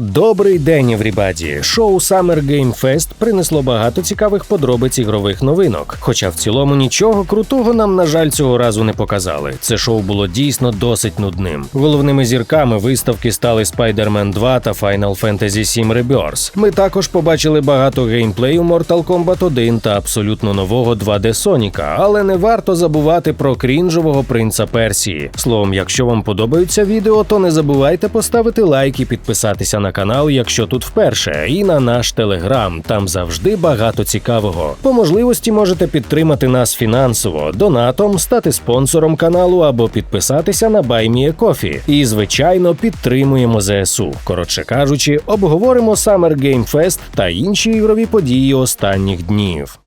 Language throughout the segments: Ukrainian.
Добрий день, еврібаді! Шоу Summer Game Fest принесло багато цікавих подробиць ігрових новинок. Хоча в цілому нічого крутого нам, на жаль, цього разу не показали. Це шоу було дійсно досить нудним. Головними зірками виставки стали Spider-Man 2 та Final Fantasy VII Rebirth. Ми також побачили багато геймплею Mortal Kombat 1 та абсолютно нового 2D Соніка, але не варто забувати про крінжового принца Персії. Словом, якщо вам подобаються відео, то не забувайте поставити лайк і підписатися на канал, якщо тут вперше, і на наш телеграм. Там завжди багато цікавого. По можливості можете підтримати нас фінансово, донатом, стати спонсором каналу або підписатися на BuyMeACoffee. І, звичайно, підтримуємо ЗСУ. Коротше кажучи, обговоримо Summer Game Fest та інші ігрові події останніх днів.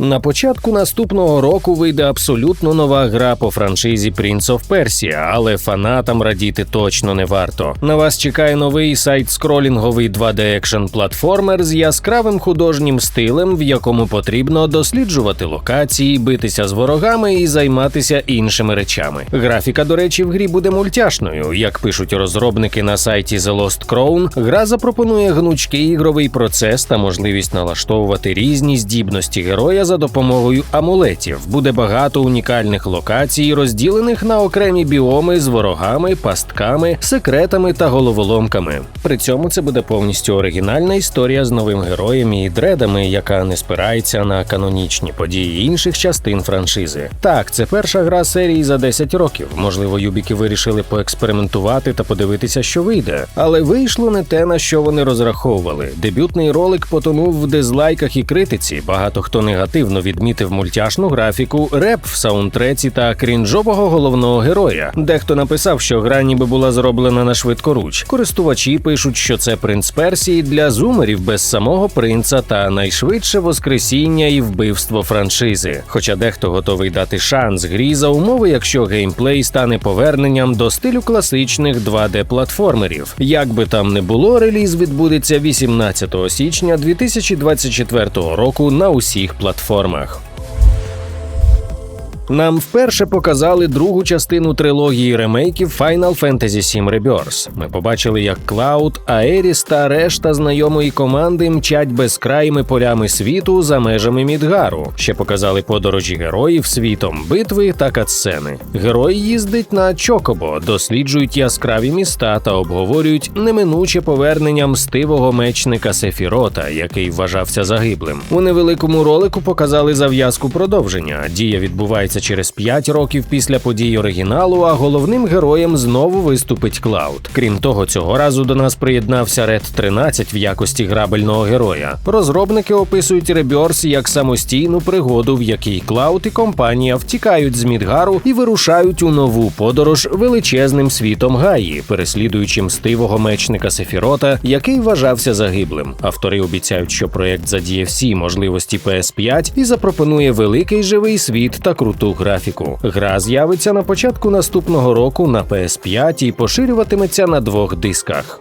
На початку наступного року вийде абсолютно нова гра по франшизі Prince of Persia, але фанатам радіти точно не варто. На вас чекає новий сайт-скролінговий 2D екшн платформер з яскравим художнім стилем, в якому потрібно досліджувати локації, битися з ворогами і займатися іншими речами. Графіка, до речі, в грі буде мультяшною. Як пишуть розробники на сайті The Lost Crown, гра запропонує гнучкий ігровий процес та можливість налаштовувати різні здібності героя за допомогою амулетів. Буде багато унікальних локацій, розділених на окремі біоми з ворогами, пастками, секретами та головоломками. При цьому це буде повністю оригінальна історія з новим героєм і дредами, яка не спирається на канонічні події інших частин франшизи. Так, це перша гра серії за 10 років. Можливо, юбіки вирішили поекспериментувати та подивитися, що вийде. Але вийшло не те, на що вони розраховували. Дебютний ролик потонув в дизлайках і критиці. Багато хто негативно відмітив мультяшну графіку, реп в саундтреці та крінжового головного героя. Дехто написав, що гра ніби була зроблена на швидкоруч. Користувачі пишуть, що це принц Персії для зумерів без самого принца та найшвидше воскресіння і вбивство франшизи. Хоча дехто готовий дати шанс грі за умови, якщо геймплей стане поверненням до стилю класичних 2D платформерів. Як би там не було, реліз відбудеться 18 січня 2024 року на усіх платформах платформах. Нам вперше показали другу частину трилогії ремейків Final Fantasy VII Rebirth. Ми побачили, як Клауд, Аеріс та решта знайомої команди мчать безкрайми полями світу за межами Мідгару. Ще показали подорожі героїв світом, битви та катсцени. Герой їздить на Чокобо, досліджують яскраві міста та обговорюють неминуче повернення мстивого мечника Сефірота, який вважався загиблим. У невеликому ролику показали зав'язку продовження. Дія відбувається через 5 років після подій оригіналу, а головним героєм знову виступить Клауд. Крім того, цього разу до нас приєднався Ред 13 в якості грабельного героя. Розробники описують Реберс як самостійну пригоду, в якій Клауд і компанія втікають з Мідгару і вирушають у нову подорож величезним світом Гаї, переслідуючи мстивого мечника Сефірота, який вважався загиблим. Автори обіцяють, що проект задіє всі можливості PS5 і запропонує великий живий світ та круту графіку. Гра з'явиться на початку наступного року на PS5 і поширюватиметься на двох дисках.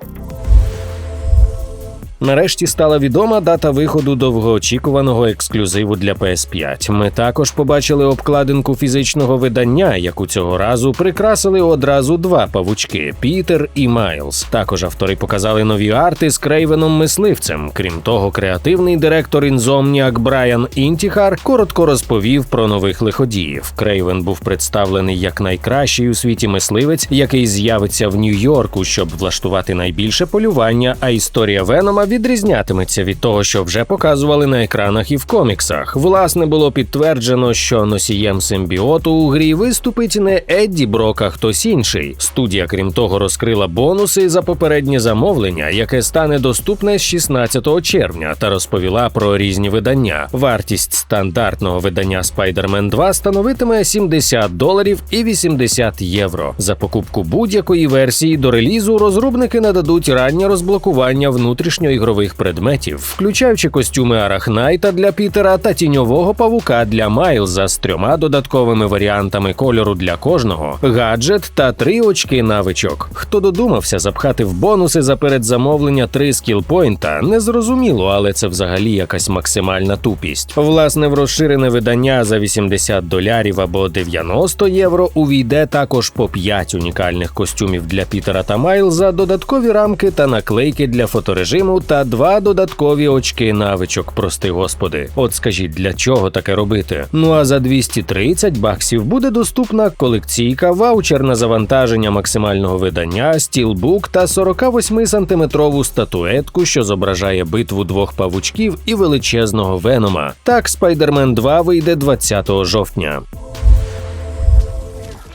Нарешті стала відома дата виходу довгоочікуваного ексклюзиву для PS5. Ми також побачили обкладинку фізичного видання, яку цього разу прикрасили одразу два павучки Пітер і Майлз. Також автори показали нові арти з Крейвеном мисливцем. Крім того, креативний директор Insomniac Брайан Інтіхар коротко розповів про нових лиходіїв. Крейвен був представлений як найкращий у світі мисливець, який з'явиться в Нью-Йорку, щоб влаштувати найбільше полювання. А історія Венома відрізнятиметься від того, що вже показували на екранах і в коміксах. Власне було підтверджено, що носієм симбіоту у грі виступить не Едді Брок, а хтось інший. Студія, крім того, розкрила бонуси за попереднє замовлення, яке стане доступне з 16 червня, та розповіла про різні видання. Вартість стандартного видання Spider-Man 2 становитиме 70 доларів і 80 євро. За покупку будь-якої версії до релізу розробники нададуть раннє розблокування внутрішньої ігрових предметів, включаючи костюми Арахнайта для Пітера та тіньового павука для Майлза з трьома додатковими варіантами кольору для кожного, гаджет та три очки навичок. Хто додумався запхати в бонуси за передзамовлення три скілпойнта, не зрозуміло, але це взагалі якась максимальна тупість. Власне, в розширене видання за 80 долярів або 90 євро увійде також по 5 унікальних костюмів для Пітера та Майлза, додаткові рамки та наклейки для фоторежиму та два додаткові очки навичок. Прости господи. От скажіть, для чого таке робити? Ну а за 230 баксів буде доступна колекційка, ваучер на завантаження максимального видання, стілбук та 48 сантиметрову статуетку, що зображає битву двох павучків і величезного венома. Так, Spider-Man 2 вийде 20 жовтня.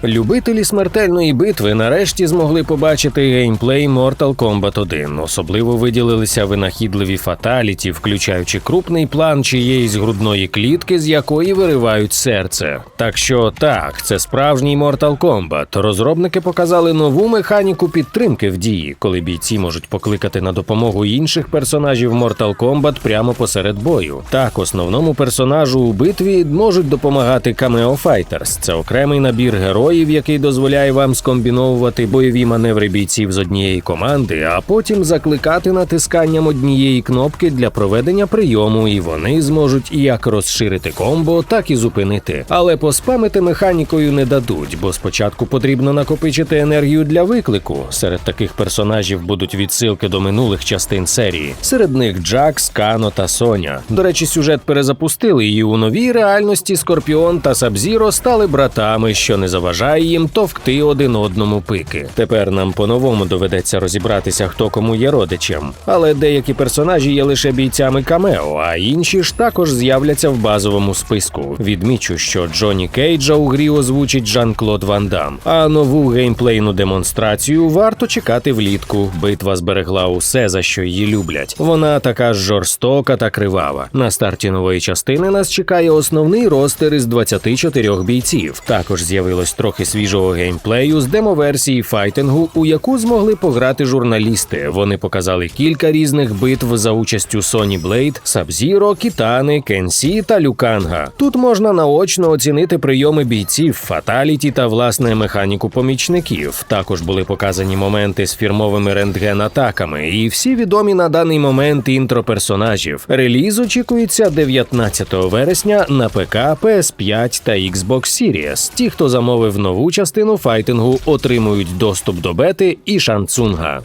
Любителі смертельної битви нарешті змогли побачити геймплей Mortal Kombat 1. Особливо виділилися винахідливі фаталіті, включаючи крупний план чиєїсь грудної клітки, з якої виривають серце. Так що так, це справжній Mortal Kombat. Розробники показали нову механіку підтримки в дії, коли бійці можуть покликати на допомогу інших персонажів Mortal Kombat прямо посеред бою. Так, основному персонажу у битві можуть допомагати Cameo Fighters. Це окремий набір героїв героїв, який дозволяє вам скомбіновувати бойові маневри бійців з однієї команди, а потім закликати натисканням однієї кнопки для проведення прийому, і вони зможуть як розширити комбо, так і зупинити. Але поспамити механікою не дадуть, бо спочатку потрібно накопичити енергію для виклику. Серед таких персонажів будуть відсилки до минулих частин серії. Серед них Джакс, Кано та Соня. До речі, сюжет перезапустили, і у новій реальності Скорпіон та Сабзіро стали братами, що не заважає заважає їм товкти один одному пики. Тепер нам по-новому доведеться розібратися, хто кому є родичем. Але деякі персонажі є лише бійцями камео, а інші ж також з'являться в базовому списку. Відмічу, що Джоні Кейджа у грі озвучить Жан-Клод Ван Дам. А нову геймплейну демонстрацію варто чекати влітку. Битва зберегла усе, за що її люблять. Вона така ж жорстока та кривава. На старті нової частини нас чекає основний ростер із 24 бійців. Також з'явилось трохи трохи свіжого геймплею з демоверсії файтингу, у яку змогли пограти журналісти. Вони показали кілька різних битв за участю Соні Блейд, Сабзіро, Кітани, Кенсі та Люканга. Тут можна наочно оцінити прийоми бійців, фаталіті та власне механіку помічників. Також були показані моменти з фірмовими рентген-атаками, і всі відомі на даний момент інтро персонажів. Реліз очікується 19 вересня на ПК, PS5 та Xbox Series. Ті, хто замовив нову частину файтингу отримують доступ до бети і шанцунга.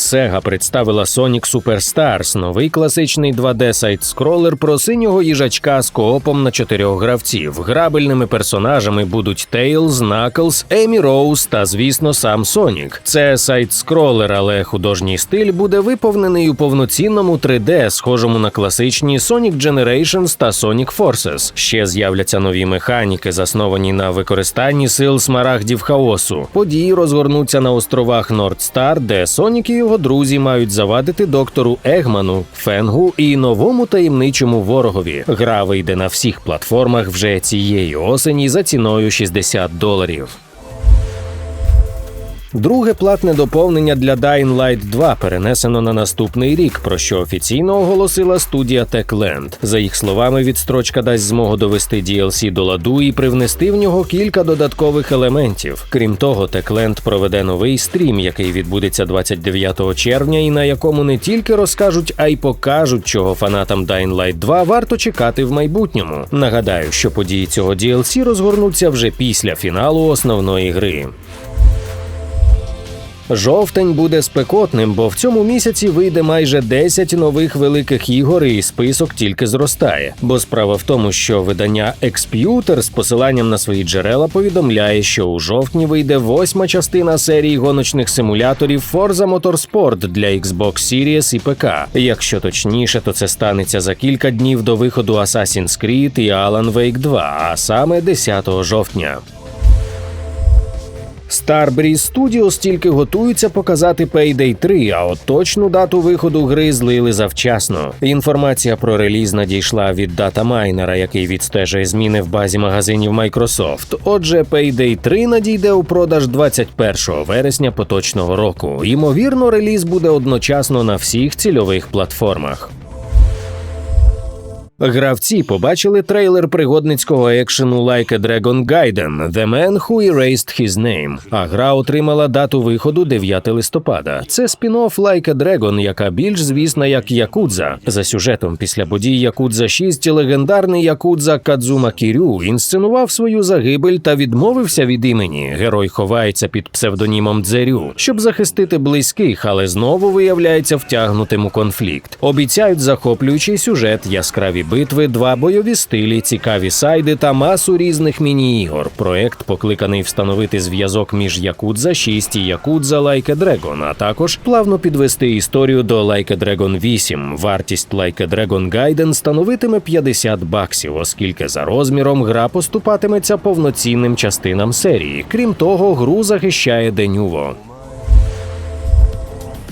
Sega представила Sonic Superstars, новий класичний 2D сайт-скролер про синього їжачка з коопом на чотирьох гравців. Грабельними персонажами будуть Tails, Knuckles, Емі Роуз та, звісно, сам Сонік. Це сайт-скролер, але художній стиль буде виповнений у повноцінному 3D, схожому на класичні Sonic Generations та Sonic Forces. Ще з'являться нові механіки, засновані на використанні сил смарагдів хаосу. Події розгорнуться на островах Нордстар, де Сонік і його друзі мають завадити доктору Егману, Фенгу і новому таємничому ворогові. Гра вийде на всіх платформах вже цієї осені за ціною 60 доларів. Друге платне доповнення для Dying Light 2 перенесено на наступний рік, про що офіційно оголосила студія Techland. За їх словами, відстрочка дасть змогу довести DLC до ладу і привнести в нього кілька додаткових елементів. Крім того, Techland проведе новий стрім, який відбудеться 29 червня, і на якому не тільки розкажуть, а й покажуть, чого фанатам Dying Light 2 варто чекати в майбутньому. Нагадаю, що події цього DLC розгорнуться вже після фіналу основної гри. Жовтень буде спекотним, бо в цьому місяці вийде майже 10 нових великих ігор, і список тільки зростає. Бо справа в тому, що видання Exputer з посиланням на свої джерела повідомляє, що у жовтні вийде восьма частина серії гоночних симуляторів Forza Motorsport для Xbox Series і ПК. Якщо точніше, то це станеться за кілька днів до виходу Assassin's Creed і Alan Wake 2, а саме 10 жовтня. Starbreeze Studios тільки готуються показати Payday 3, а от точну дату виходу гри злили завчасно. Інформація про реліз надійшла від датамайнера, який відстежує зміни в базі магазинів Microsoft. Отже, Payday 3 надійде у продаж 21 вересня поточного року. Ймовірно, реліз буде одночасно на всіх цільових платформах. Гравці побачили трейлер пригодницького екшену Like a Dragon Gaiden The Man Who Erased His Name, а гра отримала дату виходу 9 листопада. Це спін-офф Like a Dragon, яка більш звісна як Якудза. За сюжетом після подій Якудза 6 легендарний Якудза Кадзума Кірю інсценував свою загибель та відмовився від імені. Герой ховається під псевдонімом Дзерю, щоб захистити близьких, але знову виявляється втягнутим у конфлікт. Обіцяють захоплюючий сюжет, яскраві битви, два бойові стилі, цікаві сайди та масу різних міні-ігор. Проект покликаний встановити зв'язок між Якудза 6 і Якудза Like Dragon, а також плавно підвести історію до Like a Dragon 8. Вартість Like Dragon Gaiden становитиме 50 баксів, оскільки за розміром гра поступатиметься повноцінним частинам серії. Крім того, гру захищає Денюво.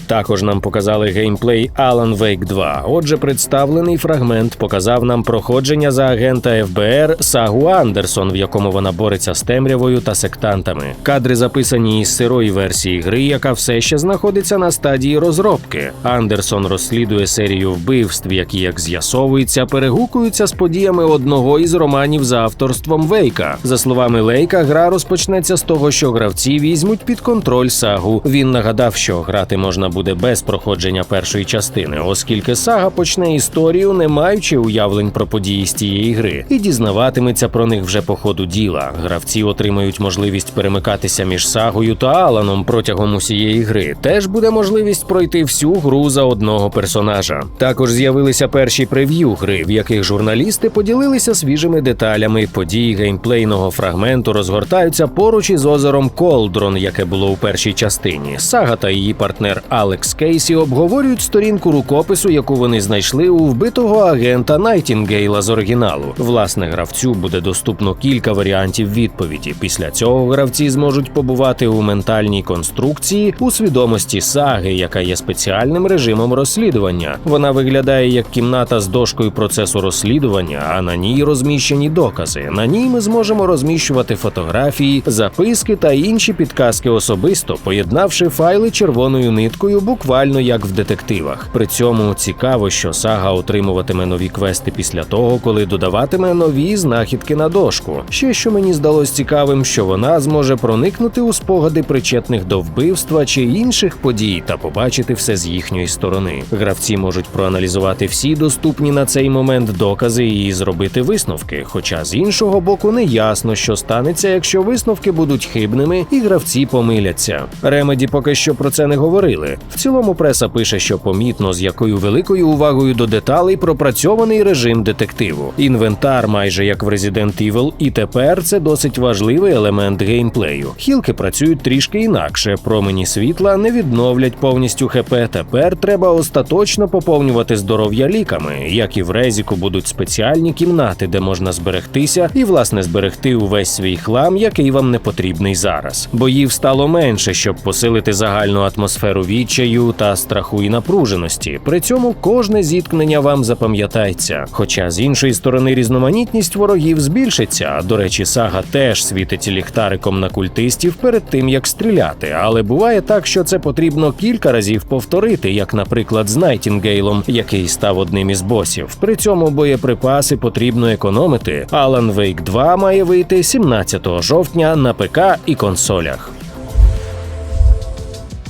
Також нам показали геймплей Alan Wake 2. Отже, представлений фрагмент показав нам проходження за агента ФБР Сагу Андерсон, в якому вона бореться з темрявою та сектантами. Кадри записані із сирої версії гри, яка все ще знаходиться на стадії розробки. Андерсон розслідує серію вбивств, які, як з'ясовується, перегукуються з подіями одного із романів за авторством Вейка. За словами Лейка, гра розпочнеться з того, що гравці візьмуть під контроль сагу. Він нагадав, що грати можна буде без проходження першої частини, оскільки сага почне історію, не маючи уявлень про події з тієї гри, і дізнаватиметься про них вже по ходу діла. Гравці отримають можливість перемикатися між сагою та Аланом протягом усієї гри. Теж буде можливість пройти всю гру за одного персонажа. Також з'явилися перші прев'ю гри, в яких журналісти поділилися свіжими деталями. Події геймплейного фрагменту розгортаються поруч із озером Колдрон, яке було у першій частині. Сага та її партнер Алекс Кейсі обговорюють сторінку рукопису, яку вони знайшли у вбитого агента Найтінгейла з оригіналу. Власне, гравцю буде доступно кілька варіантів відповіді. Після цього гравці зможуть побувати у ментальній конструкції у свідомості саги, яка є спеціальним режимом розслідування. Вона виглядає як кімната з дошкою процесу розслідування, а на ній розміщені докази. На ній ми зможемо розміщувати фотографії, записки та інші підказки особисто, поєднавши файли червоною ниткою, буквально як в детективах. При цьому цікаво, що сага отримуватиме нові квести після того, коли додаватиме нові знахідки на дошку. Ще що мені здалось цікавим, що вона зможе проникнути у спогади причетних до вбивства чи інших подій та побачити все з їхньої сторони. Гравці можуть проаналізувати всі доступні на цей момент докази і зробити висновки. Хоча з іншого боку не ясно, що станеться, якщо висновки будуть хибними і гравці помиляться. Ремеді поки що про це не говорили. В цілому преса пише, що помітно з якою великою увагою до деталей пропрацьований режим детективу. Інвентар, майже як в Resident Evil, і тепер це досить важливий елемент геймплею. Хілки працюють трішки інакше. Промені світла не відновлять повністю ХП. Тепер треба остаточно поповнювати здоров'я ліками. Як і в Резіку будуть спеціальні кімнати, де можна зберегтися, і власне зберегти увесь свій хлам, який вам не потрібний зараз. Боїв стало менше, щоб посилити загальну атмосферу відчаю та страху і напруженості. При цьому кожне зіткнення вам запам'ятається. Хоча з іншої сторони різноманітність ворогів збільшиться. До речі, сага теж світить ліхтариком на культистів перед тим як стріляти. Але буває так, що це потрібно кілька разів повторити, як, наприклад, з Найтінгейлом, який став одним із босів. При цьому боєприпаси потрібно економити. Alan Wake 2 має вийти 17 жовтня на ПК і консолях.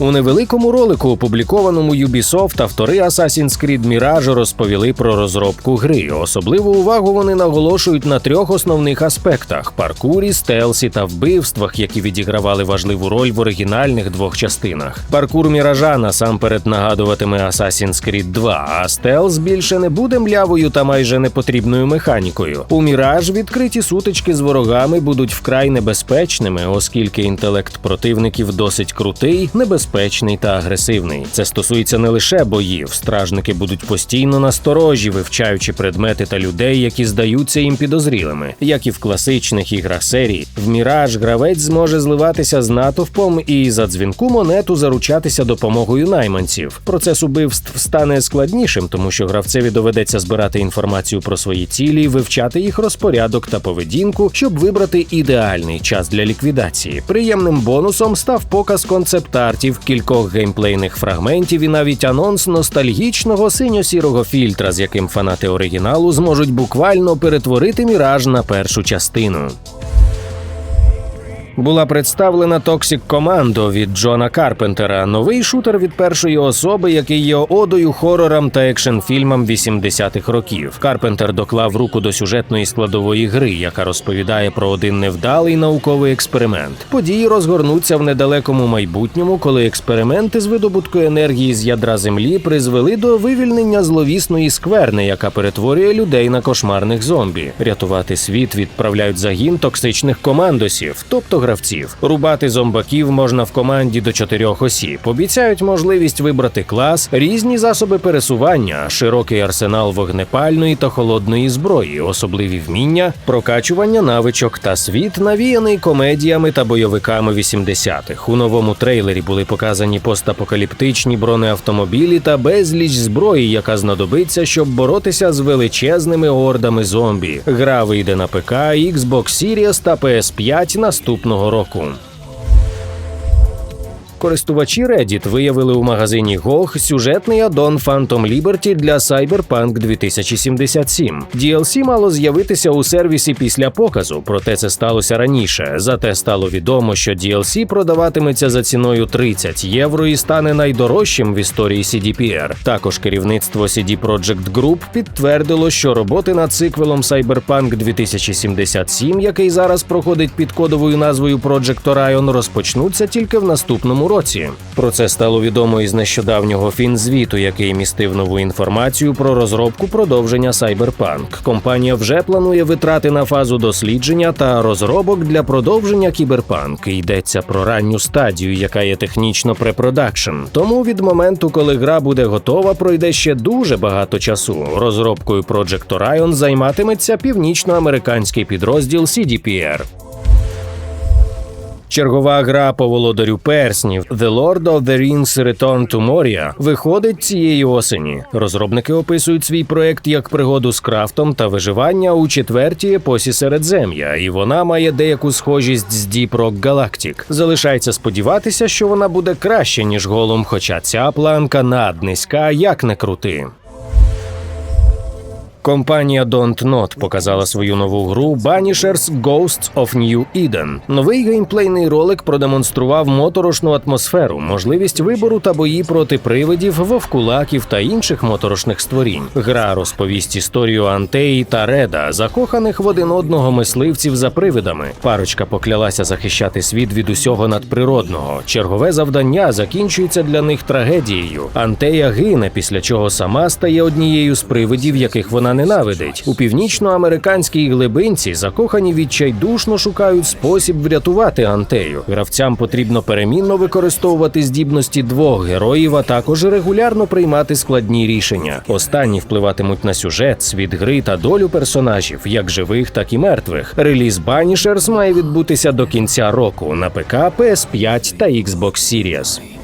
У невеликому ролику, опублікованому Ubisoft, автори Assassin's Creed Mirage розповіли про розробку гри. Особливу увагу вони наголошують на трьох основних аспектах: паркурі, стелсі та вбивствах, які відігравали важливу роль в оригінальних двох частинах. Паркур Міража насамперед нагадуватиме Assassin's Creed 2, а стелс більше не буде млявою та майже непотрібною механікою. У Міраж відкриті сутички з ворогами будуть вкрай небезпечними, оскільки інтелект противників досить крутий, небезпечний небезпечний та агресивний. Це стосується не лише боїв. Стражники будуть постійно насторожі, вивчаючи предмети та людей, які здаються їм підозрілими. Як і в класичних іграх серії, в Міраж гравець зможе зливатися з натовпом і за дзвінку монету заручатися допомогою найманців. Процес убивств стане складнішим, тому що гравцеві доведеться збирати інформацію про свої цілі, вивчати їх розпорядок та поведінку, щоб вибрати ідеальний час для ліквідації. Приємним бонусом став показ концепт-артів, кількох геймплейних фрагментів і навіть анонс ностальгічного синьо-сірого фільтра, з яким фанати оригіналу зможуть буквально перетворити міраж на першу частину. Була представлена Toxic Commando від Джона Карпентера, новий шутер від першої особи, який є одою хорорам та екшн-фільмам 80-х років. Карпентер доклав руку до сюжетної складової гри, яка розповідає про один невдалий науковий експеримент. Події розгорнуться в недалекому майбутньому, коли експерименти з видобутку енергії з ядра землі призвели до вивільнення зловісної скверни, яка перетворює людей на кошмарних зомбі. Рятувати світ відправляють загін токсичних командосів, тобто гравців. Рубати зомбаків можна в команді до чотирьох осіб. Обіцяють можливість вибрати клас, різні засоби пересування, широкий арсенал вогнепальної та холодної зброї, особливі вміння, прокачування навичок та світ, навіяний комедіями та бойовиками 80-х. У новому трейлері були показані постапокаліптичні бронеавтомобілі та безліч зброї, яка знадобиться, щоб боротися з величезними ордами зомбі. Гра вийде на ПК, Xbox Series та PS5 наступного року. Користувачі Reddit виявили у магазині GOG сюжетний аддон Phantom Liberty для Cyberpunk 2077. DLC мало з'явитися у сервісі після показу, проте це сталося раніше. Зате стало відомо, що DLC продаватиметься за ціною 30 євро і стане найдорожчим в історії CDPR. Також керівництво CD Projekt Group підтвердило, що роботи над циквелом Cyberpunk 2077, який зараз проходить під кодовою назвою Project Orion, розпочнуться тільки в наступному році. Про це стало відомо із нещодавнього фінзвіту, який містив нову інформацію про розробку продовження Cyberpunk. Компанія вже планує витрати на фазу дослідження та розробок для продовження кіберпанк. Йдеться про ранню стадію, яка є технічно препродакшн. Тому від моменту, коли гра буде готова, пройде ще дуже багато часу. Розробкою Project Orion займатиметься північноамериканський підрозділ CDPR. Чергова гра по володарю перснів The Lord of the Rings Return to Moria виходить цієї осені. Розробники описують свій проект як пригоду з крафтом та виживання у четвертій епосі Середзем'я, і вона має деяку схожість з Deep Rock Galactic. Залишається сподіватися, що вона буде краще ніж голум, хоча ця планка наднизька, як не крути. Компанія Don't Not показала свою нову гру Banishers Ghosts of New Eden. Новий геймплейний ролик продемонстрував моторошну атмосферу, можливість вибору та бої проти привидів, вовкулаків та інших моторошних створінь. Гра розповість історію Антеї та Реда, закоханих в один одного мисливців за привидами. Парочка поклялася захищати світ від усього надприродного. Чергове завдання закінчується для них трагедією. Антея гине, після чого сама стає однією з привидів, яких вона ненавидить. У північноамериканській глибинці закохані відчайдушно шукають спосіб врятувати Антею. Гравцям потрібно перемінно використовувати здібності двох героїв, а також регулярно приймати складні рішення. Останні впливатимуть на сюжет, світ гри та долю персонажів, як живих, так і мертвих. Реліз Banishers має відбутися до кінця року на ПК, PS5 та Xbox Series.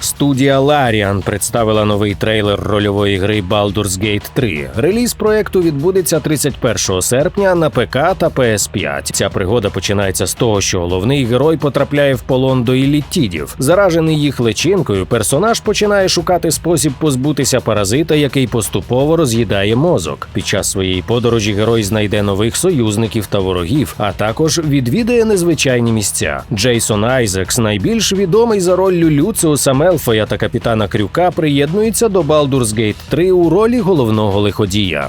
Студія Larian представила новий трейлер рольової гри Baldur's Gate 3. Реліз проекту відбудеться 31 серпня на ПК та PS5. Ця пригода починається з того, що головний герой потрапляє в полон до ілітідів. Заражений їх личинкою, персонаж починає шукати спосіб позбутися паразита, який поступово роз'їдає мозок. Під час своєї подорожі герой знайде нових союзників та ворогів, а також відвідає незвичайні місця. Джейсон Айзекс, найбільш відомий за роль Люцеуса Мелфоя та капітана Крюка, приєднується до Baldur's Gate 3 у ролі головного лиходія.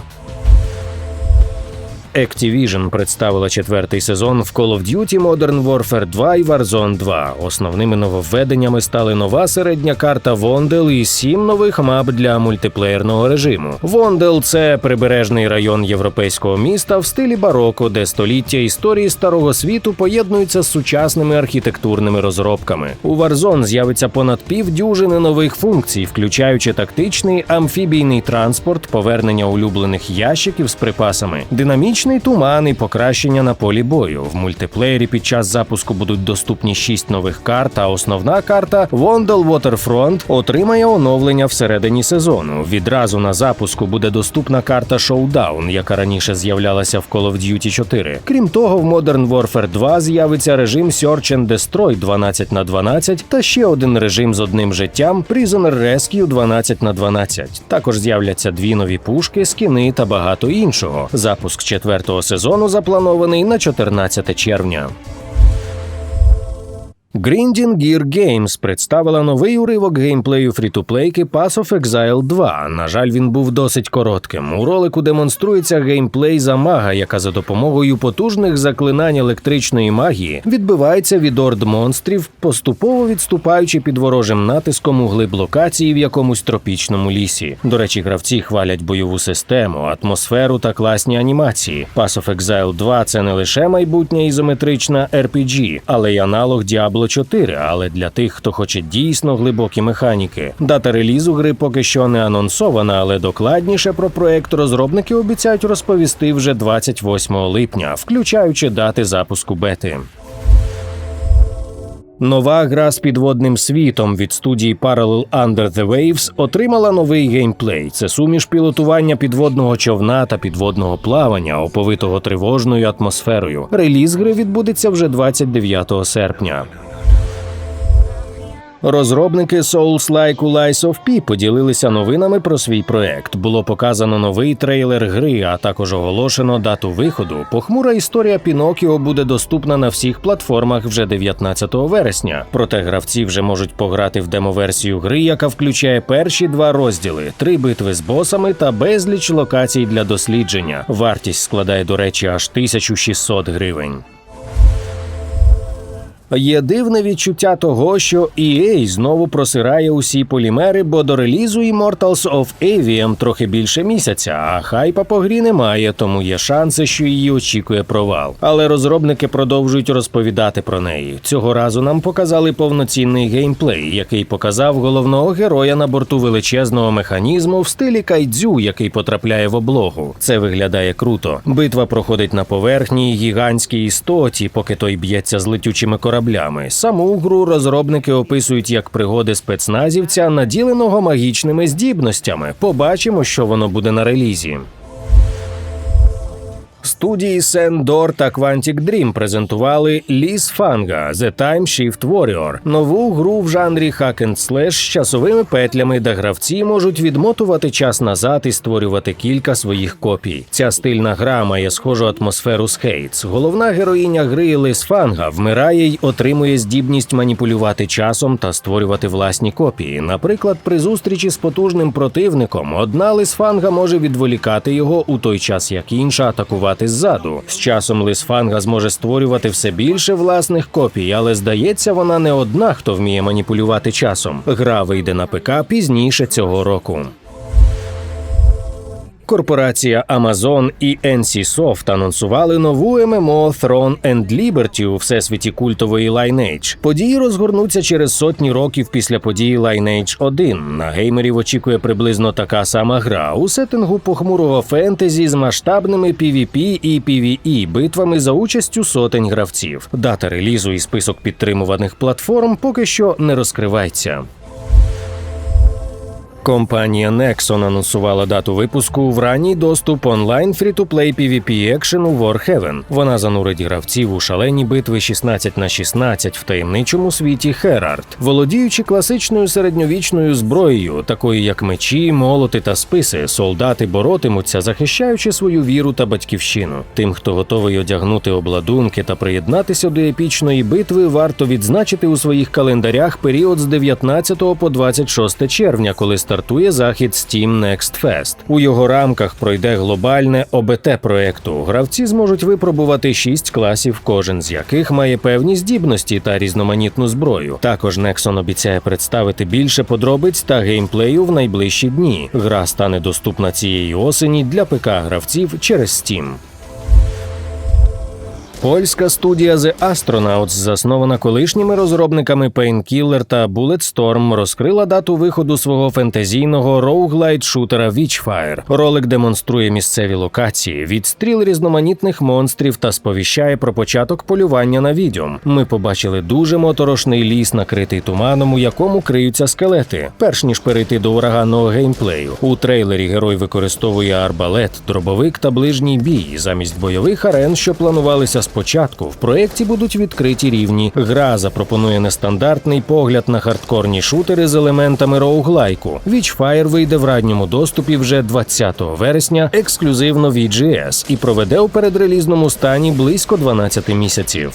Activision представила четвертий сезон в Call of Duty Modern Warfare 2 і Warzone 2. Основними нововведеннями стали нова середня карта Вондел і сім нових мап для мультиплеєрного режиму. Вондел це прибережний район європейського міста в стилі бароко, де століття історії старого світу поєднуються з сучасними архітектурними розробками. У Warzone з'явиться понад півдюжини нових функцій, включаючи тактичний амфібійний транспорт, повернення улюблених ящиків з припасами, динамічний туман і покращення на полі бою. В мультиплеєрі під час запуску будуть доступні шість нових карт. А основна карта Вондел Waterfront отримає оновлення всередині сезону. Відразу на запуску буде доступна карта Showdown, яка раніше з'являлася в Call of Duty 4. Крім того, в Modern Warfare 2 з'явиться режим Search and Destroy 12 на 12 та ще один режим з одним життям Prisoner Rescue 12 на 12. Також з'являться дві нові пушки, скіни та багато іншого. Запуск четвертого сезону запланований на 14 червня. Grinding Gear Games представила новий уривок геймплею фрі-ту-плейки Pass of Exile 2. На жаль, він був досить коротким. У ролику демонструється геймплей за мага, яка за допомогою потужних заклинань електричної магії відбивається від орд монстрів, поступово відступаючи під ворожим натиском у глиб локації в якомусь тропічному лісі. До речі, гравці хвалять бойову систему, атмосферу та класні анімації. Pass of Exile 2 – це не лише майбутня ізометрична RPG, але й аналог Diablo 4, але для тих, хто хоче дійсно глибокі механіки. Дата релізу гри поки що не анонсована, але докладніше про проект розробники обіцяють розповісти вже 28 липня, включаючи дати запуску бети. Нова гра з підводним світом від студії Parallel Under the Waves отримала новий геймплей. Це суміш пілотування підводного човна та підводного плавання, оповитого тривожною атмосферою. Реліз гри відбудеться вже 29 серпня. Розробники Souls-like Lies of P поділилися новинами про свій проект. Було показано новий трейлер гри, а також оголошено дату виходу. Похмура історія Пінокіо буде доступна на всіх платформах вже 19 вересня. Проте гравці вже можуть пограти в демоверсію гри, яка включає перші два розділи: три битви з босами та безліч локацій для дослідження. Вартість складає, до речі, аж 1600 гривень. Є дивне відчуття того, що EA знову просирає усі полімери, бо до релізу Immortals of Avium трохи більше місяця, а хайпа по грі немає, тому є шанси, що її очікує провал. Але розробники продовжують розповідати про неї. Цього разу нам показали повноцінний геймплей, який показав головного героя на борту величезного механізму в стилі кайдзю, який потрапляє в облогу. Це виглядає круто. Битва проходить на поверхні гігантській істоті, поки той б'ється з летючими кораблями. Саму гру розробники описують як пригоди спецназівця, наділеного магічними здібностями. Побачимо, що воно буде на релізі. Студії Sendor та Quantic Dream презентували Ліс Фанга The Time Shift Warrior – нову гру в жанрі Hack and Slash з часовими петлями, де гравці можуть відмотувати час назад і створювати кілька своїх копій. Ця стильна гра має схожу атмосферу з Хейтс. Головна героїня гри Ліс Фанга вмирає й отримує здібність маніпулювати часом та створювати власні копії. Наприклад, при зустрічі з потужним противником одна Лисфанга може відволікати його у той час, як інша атакувати ззаду. З часом Лисфанга зможе створювати все більше власних копій, але здається, вона не одна, хто вміє маніпулювати часом. Гра вийде на ПК пізніше цього року. Корпорація Amazon і NCSoft анонсували нову ММО Throne and Liberty у всесвіті культової Lineage. Події розгорнуться через сотні років після події Lineage 1. На геймерів очікує приблизно така сама гра у сеттингу похмурого фентезі з масштабними PvP і PvE битвами за участю сотень гравців. Дата релізу і список підтримуваних платформ поки що не розкривається. Компанія Nexon анонсувала дату випуску в ранній доступ онлайн фрі-ту-плей PvP екшену Warhaven. Вона занурить гравців у шалені битви 16 на 16 в таємничому світі Херард, володіючи класичною середньовічною зброєю, такою як мечі, молоти та списи. Солдати боротимуться, захищаючи свою віру та батьківщину. Тим, хто готовий одягнути обладунки та приєднатися до епічної битви, варто відзначити у своїх календарях період з 19 по 26 червня, коли стартує захід Steam Next Fest. У його рамках пройде глобальне ОБТ проекту. Гравці зможуть випробувати шість класів, кожен з яких має певні здібності та різноманітну зброю. Також Nexon обіцяє представити більше подробиць та геймплею в найближчі дні. Гра стане доступна цієї осені для ПК гравців через Steam. Польська студія The Astronauts, заснована колишніми розробниками Painkiller та Bulletstorm, розкрила дату виходу свого фентезійного роуглайт шутера Witchfire. Ролик демонструє місцеві локації, відстріл різноманітних монстрів та сповіщає про початок полювання на відьом. Ми побачили дуже моторошний ліс, накритий туманом, у якому криються скелети. Перш ніж перейти до ураганного геймплею. У трейлері герой використовує арбалет, дробовик та ближній бій замість бойових арен, що планувалися спочатку. В проєкті будуть відкриті рівні. Гра запропонує нестандартний погляд на хардкорні шутери з елементами роуглайку. Witchfire вийде в ранньому доступі вже 20 вересня, ексклюзивно від GS, і проведе у передрелізному стані близько 12 місяців.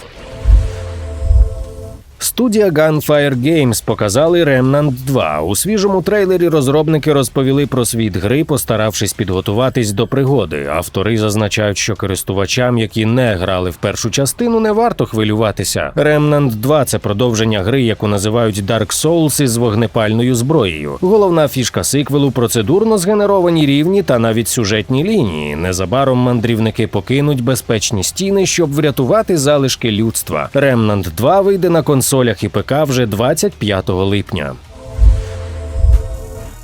Студія Gunfire Games показали Remnant 2. У свіжому трейлері розробники розповіли про світ гри, постаравшись підготуватись до пригоди. Автори зазначають, що користувачам, які не грали в першу частину, не варто хвилюватися. Remnant 2 – це продовження гри, яку називають Dark Souls із вогнепальною зброєю. Головна фішка сиквелу процедурно згенеровані рівні та навіть сюжетні лінії. Незабаром мандрівники покинуть безпечні стіни, щоб врятувати залишки людства. Remnant 2 вийде на консолях і ПК вже 25 липня.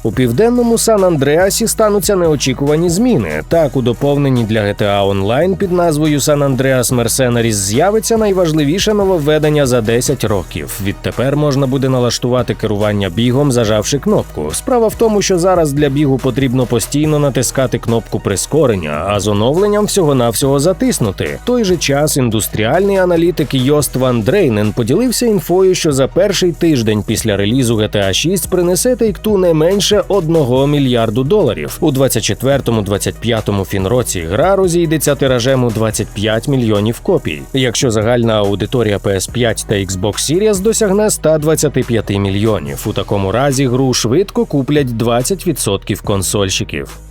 У південному Сан Андреасі стануться неочікувані зміни. Так, у доповненні для GTA Online під назвою San Andreas Mercenaries з'явиться найважливіше нововведення за 10 років. Відтепер можна буде налаштувати керування бігом, зажавши кнопку. Справа в тому, що зараз для бігу потрібно постійно натискати кнопку прискорення, а з оновленням всього-навсього затиснути. В той же час індустріальний аналітик Йост Ван Дрейнен поділився інфою, що за перший тиждень після релізу GTA 6 принесе Take-Two не менше 1 мільярду доларів. У 24-25 фінроці гра розійдеться тиражем у 25 мільйонів копій. Якщо загальна аудиторія PS5 та Xbox Series досягне 125 мільйонів. У такому разі гру швидко куплять 20% консольщиків.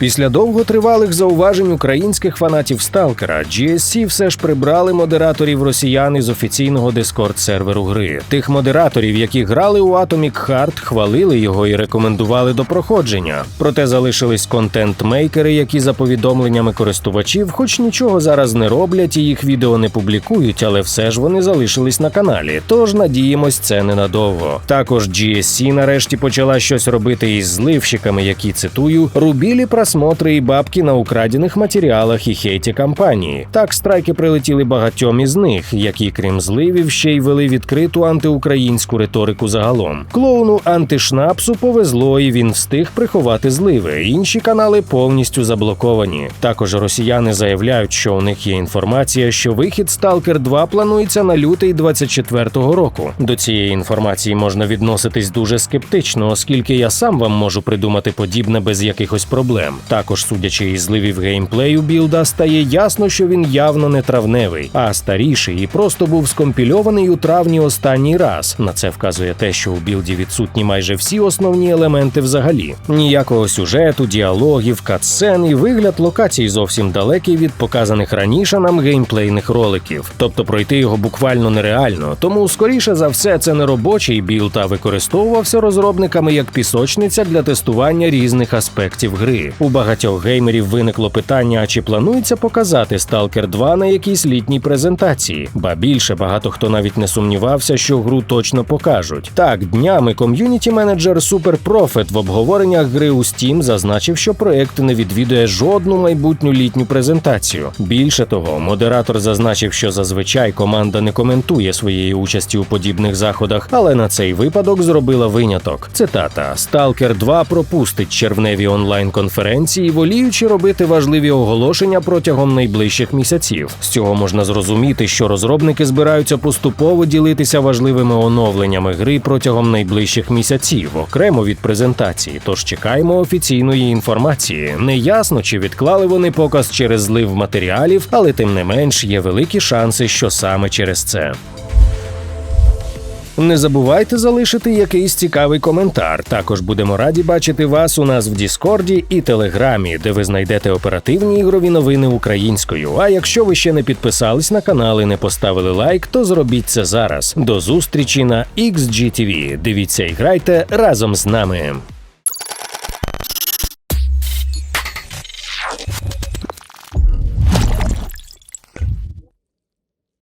Після довготривалих зауважень українських фанатів Сталкера GSC все ж прибрали модераторів росіян із офіційного дискорд серверу гри. Тих модераторів, які грали у Atomic Heart, хвалили його і рекомендували до проходження. Проте залишились контент-мейкери, які за повідомленнями користувачів, хоч нічого зараз не роблять і їх відео не публікують, але все ж вони залишились на каналі. Тож надіємось, це ненадовго. Також GSC нарешті почала щось робити із зливщиками, які цитую рубілі просмотри і бабки на украдених матеріалах і хейті кампанії. Так страйки прилетіли багатьом із них, які, крім зливів, ще й вели відкриту антиукраїнську риторику загалом. Клоуну антишнапсу повезло, і він встиг приховати зливи. Інші канали повністю заблоковані. Також росіяни заявляють, що у них є інформація, що вихід Сталкер 2 планується на лютий 24-го року. До цієї інформації можна відноситись дуже скептично, оскільки я сам вам можу придумати подібне без якихось проблем. Також, судячи із зливів геймплею білда, стає ясно, що він явно не травневий, а старіший і просто був скомпільований у травні останній раз. На це вказує те, що у білді відсутні майже всі основні елементи взагалі. Ніякого сюжету, діалогів, катсцен і вигляд локацій зовсім далекий від показаних раніше нам геймплейних роликів. Тобто пройти його буквально нереально. Тому, скоріше за все, це не робочий білд, а використовувався розробниками як пісочниця для тестування різних аспектів гри. У багатьох геймерів виникло питання: а чи планується показати Stalker 2 на якійсь літній презентації? Ба більше багато хто навіть не сумнівався, що гру точно покажуть. Так, днями ком'юніті менеджер Super Profit в обговореннях гри у Steam зазначив, що проект не відвідує жодну майбутню літню презентацію. Більше того, модератор зазначив, що зазвичай команда не коментує своєї участі у подібних заходах, але на цей випадок зробила виняток. Цитата: Stalker 2 пропустить червневі онлайн конференції, воліючи робити важливі оголошення протягом найближчих місяців. З цього можна зрозуміти, що розробники збираються поступово ділитися важливими оновленнями гри протягом найближчих місяців, окремо від презентації. Тож чекаємо офіційної інформації. Не ясно, чи відклали вони показ через злив матеріалів, але тим не менш є великі шанси, що саме через це. Не забувайте залишити якийсь цікавий коментар. Також будемо раді бачити вас у нас в Діскорді і Телеграмі, де ви знайдете оперативні ігрові новини українською. А якщо ви ще не підписались на канал і не поставили лайк, то зробіть це зараз. До зустрічі на XGTV. Дивіться і грайте разом з нами.